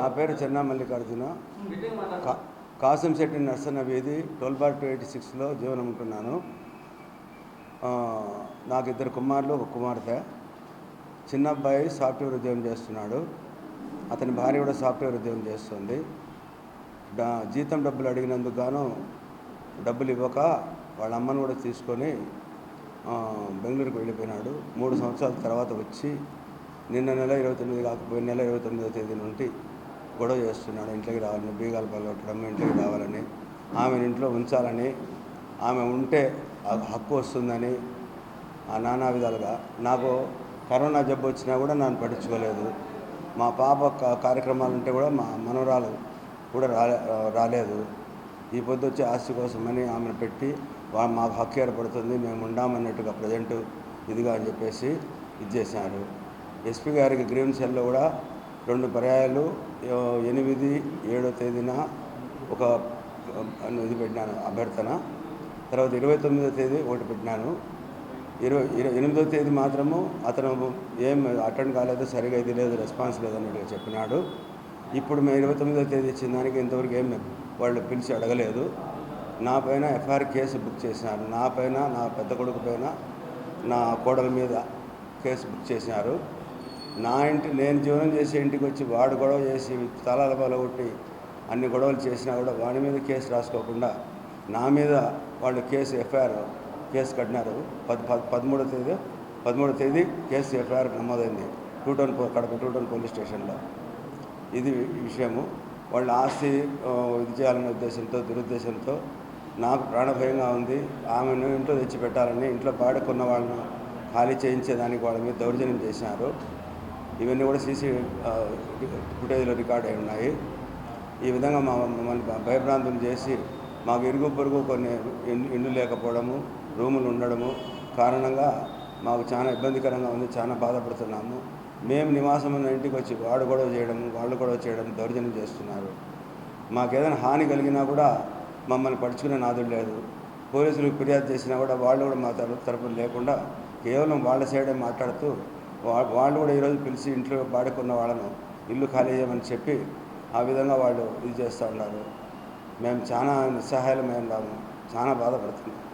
నా పేరు చెన్నా మల్లికార్జున. కా కాసంశెట్టి నర్సన్న వీధి ట్వెల్వ్ బార్ టూ ఎయిటీ సిక్స్లో జీవనం ఉంటున్నాను. నాకు ఇద్దరు కుమారులు ఒక కుమార్తె. చిన్న అబ్బాయి సాఫ్ట్వేర్ ఉద్యోగం చేస్తున్నాడు. అతని భార్య కూడా సాఫ్ట్వేర్ ఉద్యోగం చేస్తుంది. జీతం డబ్బులు అడిగినందుకు గాను డబ్బులు ఇవ్వక వాళ్ళ అమ్మను కూడా తీసుకొని బెంగళూరుకు వెళ్ళిపోయినాడు. మూడు సంవత్సరాల తర్వాత వచ్చి నిన్న నెల ఇరవై తొమ్మిది కాకపోయిన నెల ఇరవై తొమ్మిదో తేదీ నుండి గొడవ చేస్తున్నాడు ఇంట్లోకి రావాలని బీగాలు పగలగొట్టడం ఇంట్లోకి రావాలని ఆమెను ఇంట్లో ఉంచాలని ఆమె ఉంటే ఆ హక్కు వస్తుందని ఆ నానా విధాలుగా. నాకు కరోనా జబ్బు వచ్చినా కూడా నన్ను పట్టించుకోలేదు. మా పాప కార్యక్రమాలు ఉంటే కూడా మా మనవరాలు కూడా రాలే రాలేదు. ఈ పొద్దు వచ్చే ఆస్తి కోసమని ఆమెను పెట్టి మాకు హక్కు ఏర్పడుతుంది మేము ఉండామన్నట్టుగా ప్రజెంట్ ఇదిగా అని చెప్పేసి ఇది చేశారు. ఎస్పీ గారికి గ్రీన్ సెల్లో కూడా రెండు పర్యాయాలు ఎనిమిది ఏడో తేదీన ఒక ఇది పెట్టినాను అభ్యర్థన. తర్వాత ఇరవై తొమ్మిదో తేదీ ఒకటి పెట్టినాను. ఇరవై ఇరవై ఎనిమిదో తేదీ మాత్రము అతను ఏం అటెండ్ కాలేదు సరిగా ఇది లేదు రెస్పాన్స్ లేదన్నట్టుగా చెప్పినాడు. ఇప్పుడు మేము ఇరవై తొమ్మిదో తేదీ ఇచ్చిన దానికి ఇంతవరకు ఏం వాళ్ళు పిలిచి అడగలేదు. నా పైన ఎఫ్ఐఆర్ కేసు బుక్ చేసినారు. నా పైన నా పెద్ద కొడుకు పైన నా కోడల మీద కేసు బుక్ చేసినారు. నా ఇంటి నేను జీవనం చేసే ఇంటికి వచ్చి వాడు గొడవ చేసి తలాల పలగొట్టి అన్ని గొడవలు చేసినా కూడా వాడి మీద కేసు రాసుకోకుండా నా మీద వాళ్ళు కేసు ఎఫ్ఐఆర్ కేసు కట్టినారు. పద్ పద్ పదమూడో తేదీ పదమూడో తేదీ కేసు ఎఫ్ఐఆర్ నమోదైంది. టూ టౌన్ పో- కడప టూ టౌన్ పోలీస్ స్టేషన్లో. ఇది విషయము. వాళ్ళ ఆస్తి ఇది చేయాలనే ఉద్దేశంతో దురుద్దేశంతో నాకు ప్రాణభయంగా ఉంది. ఆమెను ఇంట్లో తెచ్చి పెట్టాలని ఇంట్లో పాడుకున్న వాళ్ళను ఖాళీ చేయించేదానికి వాళ్ళ మీద దౌర్జన్యం చేసినారు. ఇవన్నీ కూడా సీసీ ఫుటేజ్లో రికార్డ్ అయి ఉన్నాయి. ఈ విధంగా మా మమ్మల్ని భయభ్రాంతులు చేసి మాకు ఇరుగు పొరుగు కొన్ని ఇండ్లు లేకపోవడము రూములు ఉండడము కారణంగా మాకు చాలా ఇబ్బందికరంగా ఉంది చాలా బాధపడుతున్నాము. మేము నివాసం ఉన్న ఇంటికి వచ్చి వాడు గొడవ చేయడం వాళ్ళు గొడవ చేయడం దౌర్జన్యం చేస్తున్నారు. మాకు ఏదైనా హాని కలిగినా కూడా మమ్మల్ని పడుచుకునే నాదుడు లేదు. పోలీసులకు ఫిర్యాదు చేసినా కూడా వాళ్ళు కూడా మా తరపు తరపున లేకుండా కేవలం వాళ్ళ సైడే మాట్లాడుతూ వాళ్ళు కూడా ఈరోజు పిలిచి ఇంట్లో బాడుకున్న వాళ్ళను ఇల్లు ఖాళీ చేయమని చెప్పి ఆ విధంగా వాళ్ళు ఇది చేస్తూ ఉన్నారు. మేము చాలా నిస్సహాయాలమే ఉన్నాము చాలా బాధపడుతున్నాం.